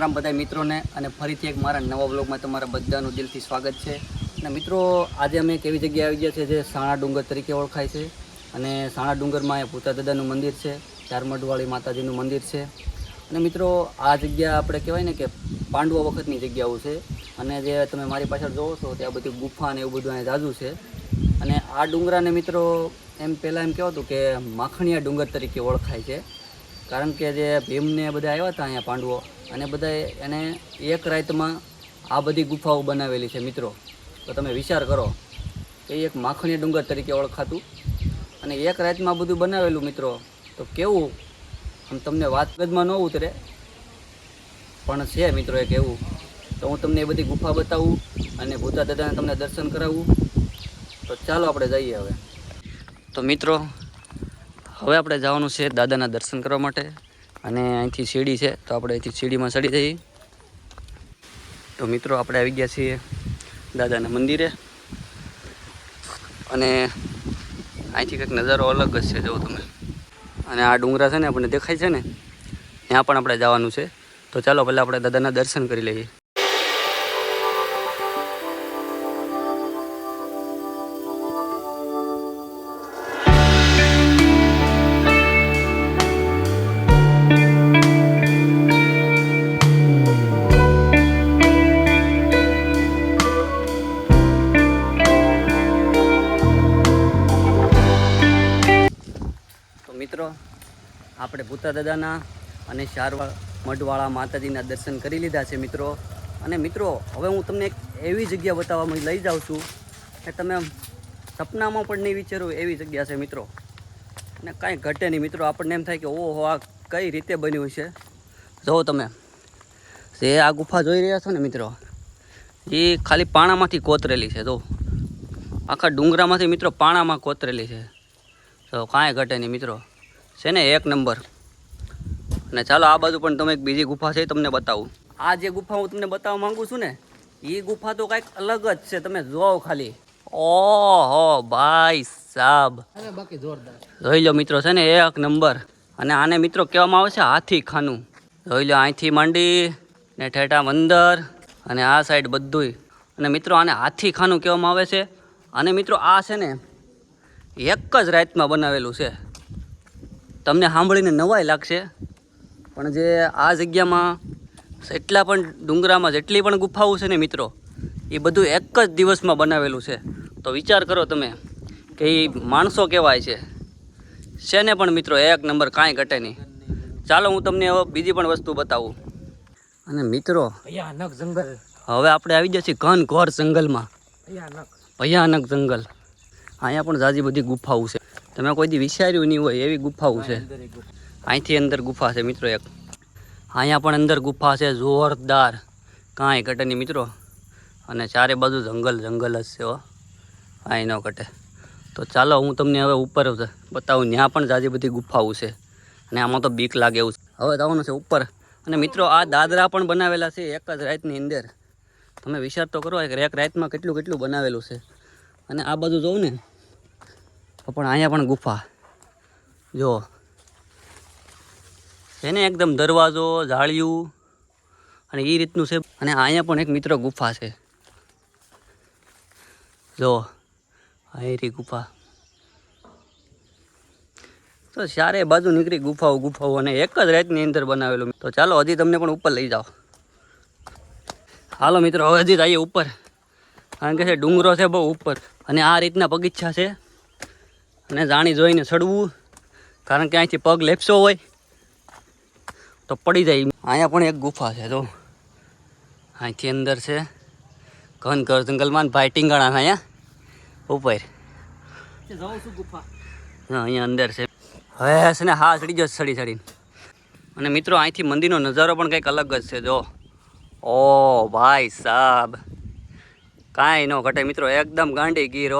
રામ બધા મિત્રોને અને ફરીથી એક મારા નવા બ્લોગમાં તમારા બધાનું દિલથી સ્વાગત છે. અને મિત્રો, આજે અમે એક એવી જગ્યાએ આવી ગયા છે જે સાણા ડુંગર તરીકે ઓળખાય છે. અને સાણા ડુંગરમાં અહીંયા ભૂતા દાદાનું મંદિર છે, ચારમઢવાળી માતાજીનું મંદિર છે. અને મિત્રો, આ જગ્યા આપણે કહેવાય ને કે પાંડવો વખતની જગ્યાઓ છે. અને જે તમે મારી પાછળ જોવો છો, ત્યાં બધી ગુફા ને એવું બધું અહીંયા જાજુ છે. અને આ ડુંગરાને મિત્રો, એમ પહેલાં એમ કહેવાતું કે માખણીયા ડુંગર તરીકે ઓળખાય છે. કારણ કે જે ભીમને બધા આવ્યા હતા અહીંયા પાંડવો અને બધા એને એક રાતમાં આ બધી ગુફાઓ બનાવેલી છે, મિત્રો. તો તમે વિચાર કરો, એ એક માખણી ડુંગર તરીકે ઓળખાતું. અને એક રાતમાં બધું બનાવેલું, મિત્રો, તો કેવું? આમ તમને વાત ગદમાં ન ઉતરે. પણ છે, મિત્રો એક એવું તો હું તમને એ બધી ગુફા બતાવું અને ભૂતા દાદાને તમને દર્શન કરાવું. તો ચાલો આપણે જઈએ હવે. તો મિત્રો, હવે આપણે જવાનું છે દાદાના દર્શન કરવા માટે. અને અહીંથી સીડી છે, તો આપણે અહીંથી સીડીમાં ચડી જઈએ તો મિત્રો, આપણે આવી ગયા છીએ દાદાના મંદિરે. અને અહીંથી કંઈક નજારો અલગ જ છે જો તમે. અને આ ડુંગરા છે ને, આપણને દેખાય છે ને? ત્યાં પણ આપણે જવાનું છે. તો ચાલો, પહેલાં આપણે દાદાના દર્શન કરી લઈએ. ભૂતા દાદાના અને શારવા મઢવાળા માતાજીના દર્શન કરી લીધા છે મિત્રો. અને મિત્રો, હવે હું તમને એક એવી જગ્યા બતાવવા લઈ જાઉં છું કે તમે સપનામાં પણ નહીં વિચારો એવી જગ્યા છે મિત્રો. અને કાંઈ ઘટે નહીં મિત્રો, આપણને એમ થાય કે ઓહો, આ કઈ રીતે બન્યું છે જુઓ તમે, જે આ ગુફા જોઈ રહ્યા છો ને મિત્રો, એ ખાલી પાણામાંથી કોતરેલી છે, જો. આખા ડુંગરામાંથી મિત્રો પાણામાં કોતરેલી છે. તો કાંઈ ઘટે નહીં મિત્રો. છે ને એક નંબર. અને ચાલો આ બાજુ પણ તમે એક બીજી ગુફા છે તમને બતાવું. આ જે ગુફા હું તમને બતાવવા માંગુ છું ને એ ગુફા તો કાંઈક અલગ જ છે તમે જોવો ખાલી. ઓહો ભાઈ સાબ. બાકી જોરદાર. જોઈ લો મિત્રો છે ને એક નંબર. અને આને મિત્રો કહેવામાં આવે છે હાથી ખાનું. જોઈ લો અહીંથી માંડી ને ઠેઠા મંદર અને આ સાઈડ બધુંય. અને મિત્રો આને હાથી ખાનું કહેવામાં આવે છે. અને મિત્રો આ છે ને એક જ રાતમાં બનાવેલું છે. તમને સાંભળીને નવાઈ લાગશે. પણ જે આ જગ્યામાં એટલા પણ ડુંગરામાં જેટલી પણ ગુફાઓ છે ને મિત્રો એ બધું એક જ દિવસમાં બનાવેલું છે. તો વિચાર કરો તમે કે એ માણસો કહેવાય છે. છે પણ મિત્રો એક નંબર કાંઈ ઘટે નહીં. ચાલો હું તમને હવે બીજી પણ વસ્તુ બતાવું. અને મિત્રો ભયાનક જંગલ. હવે આપણે આવી જઈએ છીએ ઘન ઘોર જંગલમાં. ભયાનક. ભયાનક જંગલ. અહીંયા પણ જાજી બધી ગુફાઓ છે. તમે કોઈ દી વિચાર્યું નહીં હોય એવી ગુફાઓ છે. અહીંથી અંદર ગુફા છે મિત્રો એક. અહીંયા પણ અંદર ગુફા છે, જોરદાર. કાંઈ ઘટે મિત્રો. અને ચારે બાજુ જંગલ જંગલ જ છે હો. કાંઈ ન ઘટે. તો ચાલો હું તમને હવે ઉપર બતાવું. ત્યાં પણ જાજી બધી ગુફાઓ છે. અને આમાં તો બીક લાગે એવું છે. હવે જવાનું છે ઉપર. અને મિત્રો આ દાદરા પણ બનાવેલા છે એક જ રાતની અંદર. તમે વિચાર તો કરો એક રાતમાં કેટલું કેટલું બનાવેલું છે. અને આ બાજુ જોઉં ને પણ અહીંયા પણ ગુફા. જો. છે ને એકદમ દરવાજો જાળિયું અને એ રીતનું છે. અને અહીંયા પણ એક મિત્ર ગુફા છે. જો અહીંથી ગુફા. તો ચારે બાજુ નીકળી ગુફાઓ ગુફાઓ અને એક જ રાતની અંદર બનાવેલું તો ચાલો, હજી તમને પણ ઉપર લઈ જાઓ. હાલો મિત્રો, હવે હજી જઈએ ઉપર. કારણ કે છે, ડુંગરો છે બહુ ઉપર. અને આ રીતના પગીચ્છા છે. અને જાણી જોઈને ચડવું કારણ કે અહીંથી પગ લેપસો હોય. તો પડી જાય અહીંયા પણ એક ગુફા છે તો અહીંથી અંદર છે. ઘન ઘર જંગલમાં ભાઈ ટીંગાણા અહીંયા. ઉપર. ગુફા હા, અહીંયા અંદર છે. છે ને હા, ચડી જશે ચડી, ચડીને. અને મિત્રો, અહીંથી મંદિરનો નજારો પણ કંઈક અલગ જ છે, જો. ઓ, ભાઈ સાબ. કાંઈ ન ઘટે, મિત્રો, એકદમ ગાંડી ગીર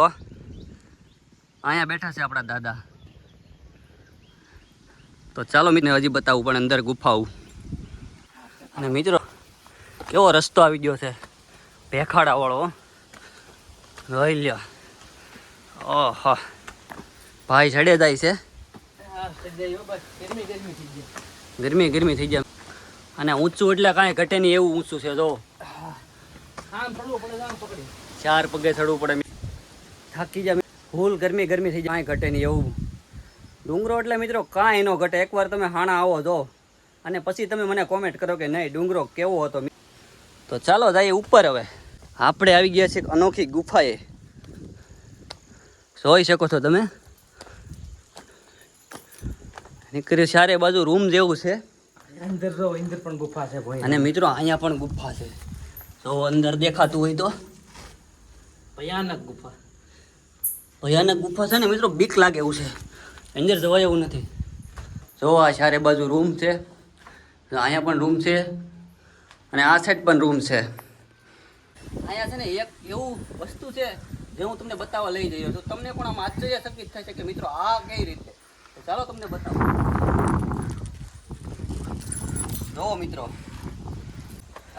અહીંયા બેઠા છે આપણા દાદા. તો ચાલો મિત્રો, હજી બતાવું, પણ અંદર ગુફાઓ. અને મિત્રો, કેવો રસ્તો આવી ગયો છે? ભેખાડાવાળો જોઈ લ્યો. ઓહો. ભાઈ ચડે જાય છે. ગરમી ગરમી થઈ જાય અને ઊંચું એટલે કાંઈ ઘટે નહીં એવું ઊંચું છે, જો. ચાર પગે ચડવું પડે. થાકી જાય ફૂલ ગરમી ગરમી થઈ જાય. કાંઈ ઘટે નહીં એવું. ડુંગરો એટલે મિત્રો કાંઈ ન ઘટે. એકવાર તમે હાણા આવો જો. અને પછી તમે મને કોમેન્ટ કરો કે નહીં ડુંગરો કેવો હતો? તો ચાલો જઈએ ઉપર હવે. આપણે આવી ગયા છીએ અનોખી ગુફાએ. જોઈ શકો છો તમે? નીકળ્યું ચારે બાજુ રૂમ જેવું છે. અંદર જો અંદર પણ ગુફા છે ભાઈ. અને મિત્રો અહીંયા પણ ગુફા છે. જો અંદર દેખાતું હોય તો. ભયાનક ગુફા. ભયાનક ગુફા છે ને મિત્રો બીક લાગે એવું છે. અંદર જવાય એવું નથી. જો આ ચારે બાજુ રૂમ છે, અહીંયા પણ રૂમ છે, અને આ સાઈડ પણ રૂમ છે. અહીંયા છે ને એક એવું વસ્તુ છે જે હું તમને બતાવવા લઈ જઈ છું. તમને પણ આમ આશ્ચર્યચકિત છે કે મિત્રો આ કઈ રીતે? તો ચાલો તમને બતાવો. જુઓ મિત્રો,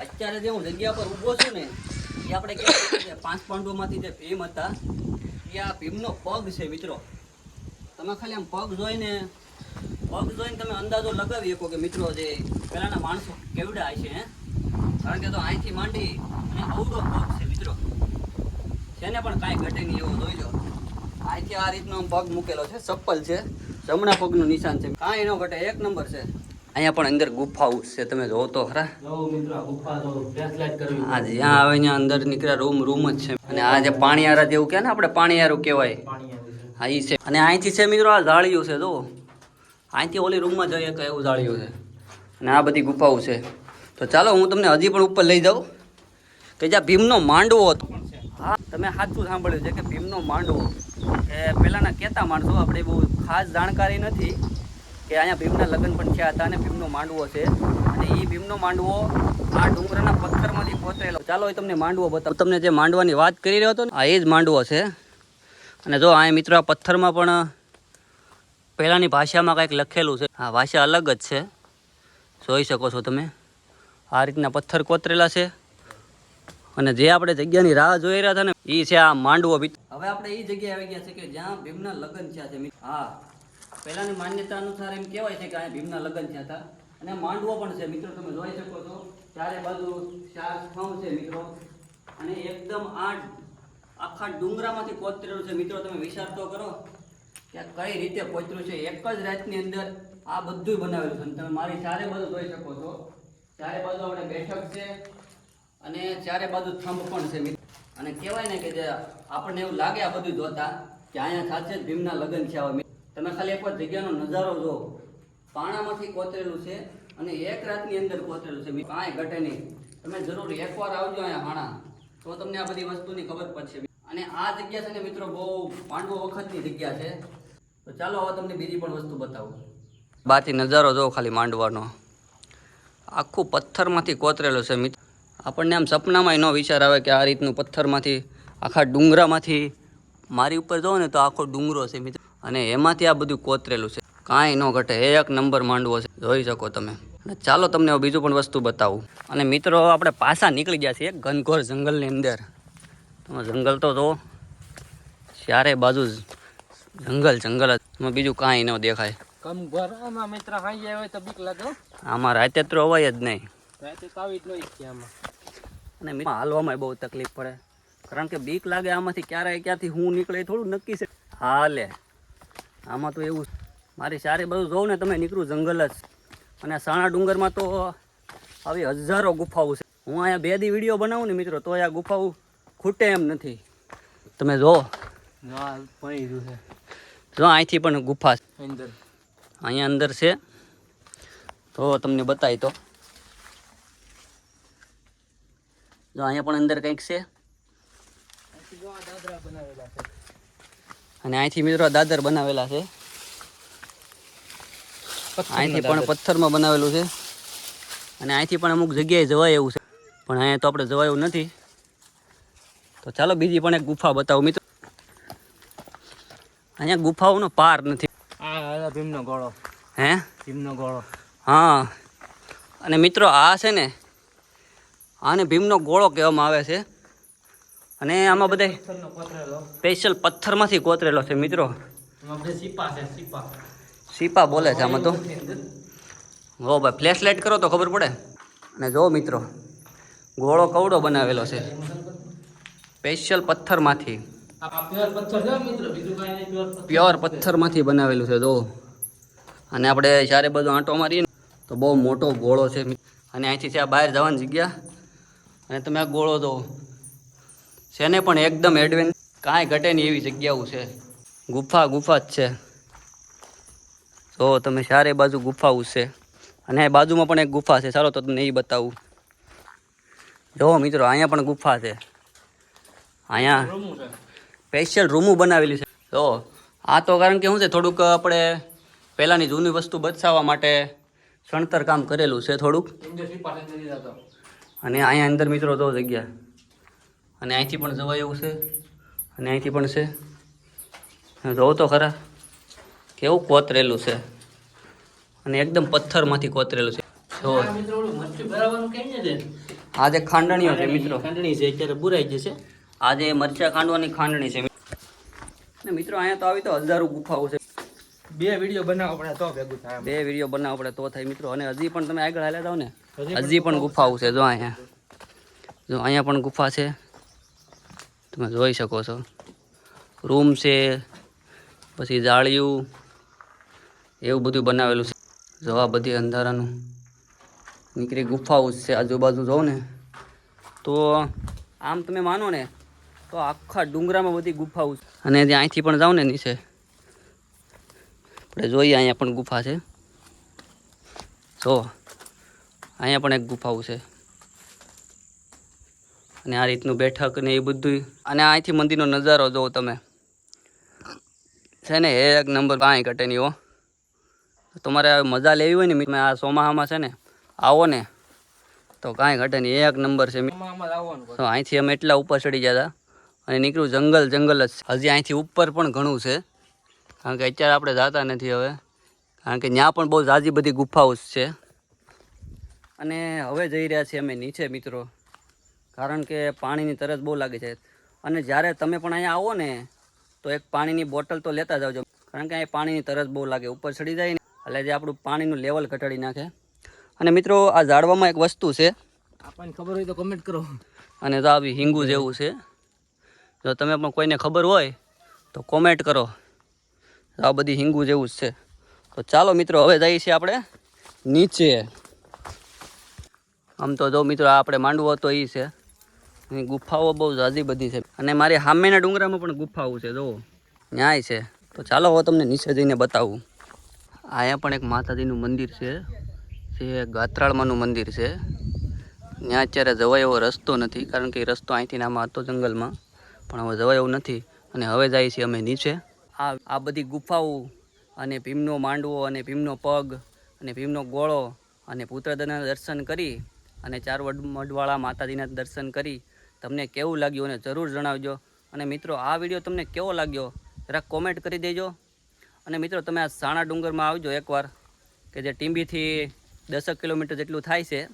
અત્યારે જે હું જગ્યા પર ઊભો છું ને, એ આપણે કે પાંચ પાંડવોમાંથી જે ભીમ હતા, એ આ ભીમનો પગ છે મિત્રો. તમે ખાલી આમ પગ જોઈને પગ જોઈને તમે અંદાજો લગાવી શકો કે મિત્રો જે પહેલાના માણસો કેવડા હશે હે? કારણ કે તો અહીંથી માંડી અને અવડો પગ છે મિત્રો. તેને પણ કાંઈ ઘટે નહીં એવો જોઈ લો. અહીંથી આ રીતનો પગ મૂકેલો છે ચપ્પલ છે. જમણા પગનું નિશાન છે. કાંઈ એનો ઘટે એક નંબર છે. અહીંયા પણ અંદર ગુફાઓ છે તમે જોવો તો ખરા. આ જ્યાં આવે ત્યાં અંદર નીકળ્યા રૂમ રૂમ જ છે. અને આ જે પાણીયારા જેવું કે ને આપણે પાણીયારું કહેવાય. હા, ઈ છે. અને અહીંથી છે મિત્રો આ જાળીયું છે જો અહીંથી ઓલી રૂમમાં જઈએ તો એવું જાળીયું છે. અને આ બધી ગુફાઓ છે. તો ચાલો, હું તમને હજી પણ ઉપર લઈ જાઉં. કે જ્યાં ભીમનો માંડવો હતો. હા, તમે સાચું સાંભળ્યું છે કે ભીમનો માંડવો. કે પહેલાંના કહેતા માણસો, આપણે બહુ ખાસ જાણકારી નથી કે અહીંયા ભીમના લગ્ન પણ થયા હતા અને ભીમનો માંડવો છે. અને એ ભીમનો માંડવો આ ડુંગરના પથ્થરમાંથી કોતરેલો ચાલો, એ તમને માંડવો બતાવો. તમને જે માંડવાની વાત કરી રહ્યો હતો ને આ એ જ માંડવો છે. અને જો આ મિત્રો આ પથ્થરમાં પણ પહેલાંની ભાષામાં કંઈક લખેલું છે. આ ભાષા અલગ જ છે. જોઈ શકો છો તમે. આ રીતના પથ્થર કોતરેલા છે. અને જે આપણે જગ્યાની રાહ જોઈ રહ્યા હતા ને એ છે આ માંડવો હવે આપણે એ જગ્યાએ આવી ગયા છે કે જ્યાં ભીમના લગ્ન થયા છે. હા. પહેલાની માન્યતા અનુસાર એમ કહેવાય છે કે અહીંયા ભીમના લગ્ન થયા હતા. અને માંડવો પણ છે. મિત્રો, તમે જોઈ શકો છો. ચારે બાજુ ચાર સ્તંભ છે, મિત્રો. અને એકદમ આ આખા ડુંગરામાંથી કોતરેલું છે. મિત્રો, તમે વિચાર તો કરો કે કઈ રીતે કોતર્યું છે. એક જ રાતની અંદર આ બધું બનાવેલું છે. તમે મારી ચારે બાજુ જોઈ શકો છો. ચારે બાજુ આપણે બેઠક છે અને ચારે બાજુ થંભ પણ છે, મિત્રો. અને કહેવાય ને કે જે આપણને એવું લાગે આ બધું જોતા કે અહીંયા સાચે જ ભીમના લગ્ન છે આવા તમે ખાલી એકવાર જગ્યાનો નજારો જો પાણામાંથી કોતરેલું છે અને એક રાતની અંદર કોતરેલું છે. કાંઈ ઘટે નહીં. તમે જરૂર એકવાર આવજો અહીંયા, હાણા. તો તમને આ બધી વસ્તુની ખબર પડશે. અને આ જગ્યા છે ને મિત્રો બહુ પાંડવો વખતની જગ્યા છે. તો ચાલો હવે તમને બીજી પણ વસ્તુ બતાવું. બાકી નજારો જો ખાલી માંડવાનો. આખું પથ્થરમાંથી કોતરેલો છે મિત્ર આપણને આમ સપનામાં એનો વિચાર આવે કે આ રીતનું પથ્થરમાંથી, આખા ડુંગરામાંથી. મારી ઉપર જોવો ને તો આખો ડુંગરો છે મિત્ર અને એમાંથી આ બધું કોતરેલું છે. કાંઈ ન ઘટે, એક નંબર માંડવો છે. જોઈ શકો તમે. ચાલો તમને બીજું પણ વસ્તુ બતાવું. અને મિત્રો આપણે પાછા નીકળી ગયા છીએ ઘનઘોર જંગલની અંદર. જંગલ તો જો ચારે બાજુ જંગલ જંગલ જ. બીજું કાંઈ ન દેખાય. આમાં મિત્ર હાઈ જાય હોય તો બીક લાગે આમાં રાતે તો અવાય જ નહીં. અને હાલવામાં બહુ તકલીફ પડે. કારણ કે બીક લાગે આમાંથી ક્યારે ક્યાંથી હું નીકળે થોડું નક્કી છે. હાલે. આમાં તો એવું મારી સારી બધું જોઉં ને તમે નીકળું જંગલ જ. અને સાણા ડુંગરમાં તો આવી હજારો ગુફાઓ છે. હું અહીંયા બે દી વીડિયો બનાવું ને મિત્રો તો આ ગુફાઓ ખૂટે એમ નથી. તમે જો. જો અહીંથી પણ ગુફા છે. અંદર. અહીંયા અંદર છે. તો તમને બતાવી તો. જો અહીંયા પણ અંદર કંઈક છે. અને અહીંથી મિત્રો દાદર બનાવેલા છે. અહીંથી પણ પથ્થરમાં બનાવેલું છે. અને અહીંથી પણ અમુક જગ્યાએ જવાય એવું છે. પણ અહીંયા તો આપણે જવાય એવું નથી. તો ચાલો બીજી પણ એક ગુફા બતાવો મિત્રો. અહીંયા ગુફાઓનો પાર નથી. આ ભીમનો ગોળો. હે? ભીમનો ગોળો. હા. અને મિત્રો આ છે ને આને ભીમનો ગોળો કહેવામાં આવે છે. અને આમાં બધા સ્પેશિયલ પથ્થરમાંથી કોતરેલો છે મિત્રો. સીપા બોલે છે આમાં તો. હો ભાઈ ફ્લેશ લાઇટ કરો તો ખબર પડે. અને જો મિત્રો ગોળો કવડો બનાવેલો છે. સ્પેશિયલ પથ્થરમાંથી. પ્યોર પથ્થરમાંથી બનાવેલું છે જો. અને આપણે જ્યારે બધો આંટો મારીએ ને તો બહુ મોટો ગોળો છે અને અહીંથી છે આ બહાર જવાની જગ્યા. અને તમે આ ગોળો દો છે ને પણ એકદમ એડવેન્ચ કાંઈ ઘટે નહીં એવી જગ્યાઓ છે. ગુફા ગુફા જ છે. જો તમે ચારે બાજુ ગુફાઓ છે. અને આ બાજુમાં પણ એક ગુફા છે ચાલો તો તમને એ બતાવું. જો મિત્રો અહીંયા પણ ગુફા છે. અહીંયા સ્પેશિયલ રૂમું બનાવેલી છે. તો આ તો કારણ કે શું છે થોડુંક આપણે પહેલાંની જૂની વસ્તુ બચાવવા માટે સણતર કામ કરેલું છે થોડુંક. અને અહીંયા અંદર મિત્રો તો જગ્યા. અને અહીંથી પણ જવાય એવું છે. અને અહીંથી પણ છે. જોવો તો ખરા કેવું કોતરેલું છે. અને એકદમ પથ્થરમાંથી કોતરેલું છે. જો. આ જે ખાંડણીઓ છે મિત્રો. ખાંડણી છે અત્યારે બુરાઈ જશે. આ જે મરચા ખાંડવાની ખાંડણી છે. અને મિત્રો અહીંયા તો આવી તો હજારો ગુફાઓ છે. બે વીડિયો બનાવો પડે તો ભેગું થાય બે વીડિયો બનાવો પડે તો થાય મિત્રો. અને હજી પણ તમે આગળ હાલ્યા જાઓ ને હજી પણ ગુફાઓ છે. જો અહીંયા જો અહીંયા પણ ગુફા છે. તમે જોઈ શકો છો. રૂમ છે પછી જાળિયું એવું બધું બનાવેલું છે. જો આ બધી અંધારાનું નીકળી ગુફાઓ છે આજુબાજુ. જોવો ને તો આમ તમે માનો ને તો આખા ડુંગરામાં બધી ગુફાઓ છે. અને જે અહીંથી પણ જાઉં ને નીચે આપણે જોઈએ અહીંયા પણ ગુફા છે. જો અહીંયા પણ એક ગુફાઓ છે. અને આ રીતનું બેઠક ને એ બધું અને અહીંથી મંદિરનો નજારો જોવો તમે. છે ને એક નંબર કાંઈ ઘટે નહીં હો. તમારે મજા લેવી હોય ને મેં આ સોમાહામાં છે ને આવો ને. તો કાંઈ ઘટે નહીં એક નંબર છે અહીંથી અમે એટલા ઉપર ચડી ગયા હતા. અને નીકળ્યું જંગલ જંગલ જ. હજી અહીંથી ઉપર પણ ઘણું છે. કારણ કે અત્યારે આપણે જતા નથી હવે. કારણ કે ત્યાં પણ બહુ જાજી બધી ગુફાઓ છે. અને હવે જઈ રહ્યા છીએ અમે નીચે મિત્રો. કારણ કે પાણીની તરસ બહુ લાગે છે. અને જ્યારે તમે પણ અહીંયા આવો ને તો એક પાણીની બોટલ તો લેતા જાવજો. કારણ કે અહીંયા પાણીની તરસ બહુ લાગે. ઉપર ચડી જાય ને એટલે જે આપણું પાણીનું લેવલ ઘટાડી નાખે. અને મિત્રો આ ઝાડવામાં એક વસ્તુ છે. આપણને ખબર હોય તો કમેન્ટ કરો. અને તો આવી હિંગુ જેવું છે. જો તમે પણ કોઈને ખબર હોય, તો કોમેન્ટ કરો. આ બધી હિંગુ જેવું જ છે. તો ચાલો મિત્રો, હવે જઈએ છીએ આપણે નીચે. આમ તો જો મિત્રો આપણે માંડવો તો એ છે. અહીં ગુફાઓ બહુ ઝાઝી બધી છે. અને મારી સામેના ડુંગરામાં પણ ગુફાઓ છે જુઓ ન્યાય છે. તો ચાલો હવે તમને નીચે જઈને બતાવું. અહીંયા પણ એક માતાજીનું મંદિર છે. જે ગાત્રાળમાનું મંદિર છે. ત્યાં અત્યારે જવાય એવો રસ્તો નથી, કારણ કે રસ્તો અહીંથી નામાં હતો જંગલમાં. પણ હવે જવાય એવું નથી. અને હવે જઈએ છીએ અમે નીચે. આ આ બધી ગુફાઓ અને ભીમનો માંડવો અને ભીમનો પગ અને ભીમનો ગોળો અને પુત્રદના દર્શન કરી અને ચાર મઢવાળા માતાજીના દર્શન કરી. તમને કેવું લાગ્યું અને જરૂર જણાવજો. અને મિત્રો, આ વીડિયો તમને કેવો લાગ્યો? જરાક કોમેન્ટ કરી દેજો. અને મિત્રો, તમે આ સાણા ડુંગરમાં આવજો એકવાર, કે જે ટીંબીથી દસક કિલોમીટર જેટલું થાય છે,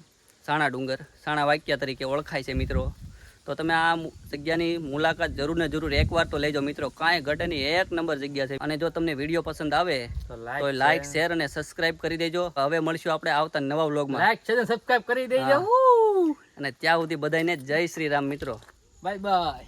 સાણા ડુંગર. સાણા વાક્યા તરીકે ઓળખાય છે મિત્રો. તો તમે આ જગ્યાની મુલાકાત જરૂર ને જરૂર એકવાર તો લેજો મિત્રો. કાંઈ ઘટે નહીં. એક નંબર જગ્યા છે. અને જો તમને વીડિયો પસંદ આવે તો લાઈક શેર અને સબસ્ક્રાઇબ કરી દેજો. હવે મળશું આપણે આવતા નવા વ્લોગમાં. લાઈક છે સબસ્ક્રાઇબ કરી દેજો. અને ત્યાં સુધી બધાને જય શ્રી રામ મિત્રો. Bye bye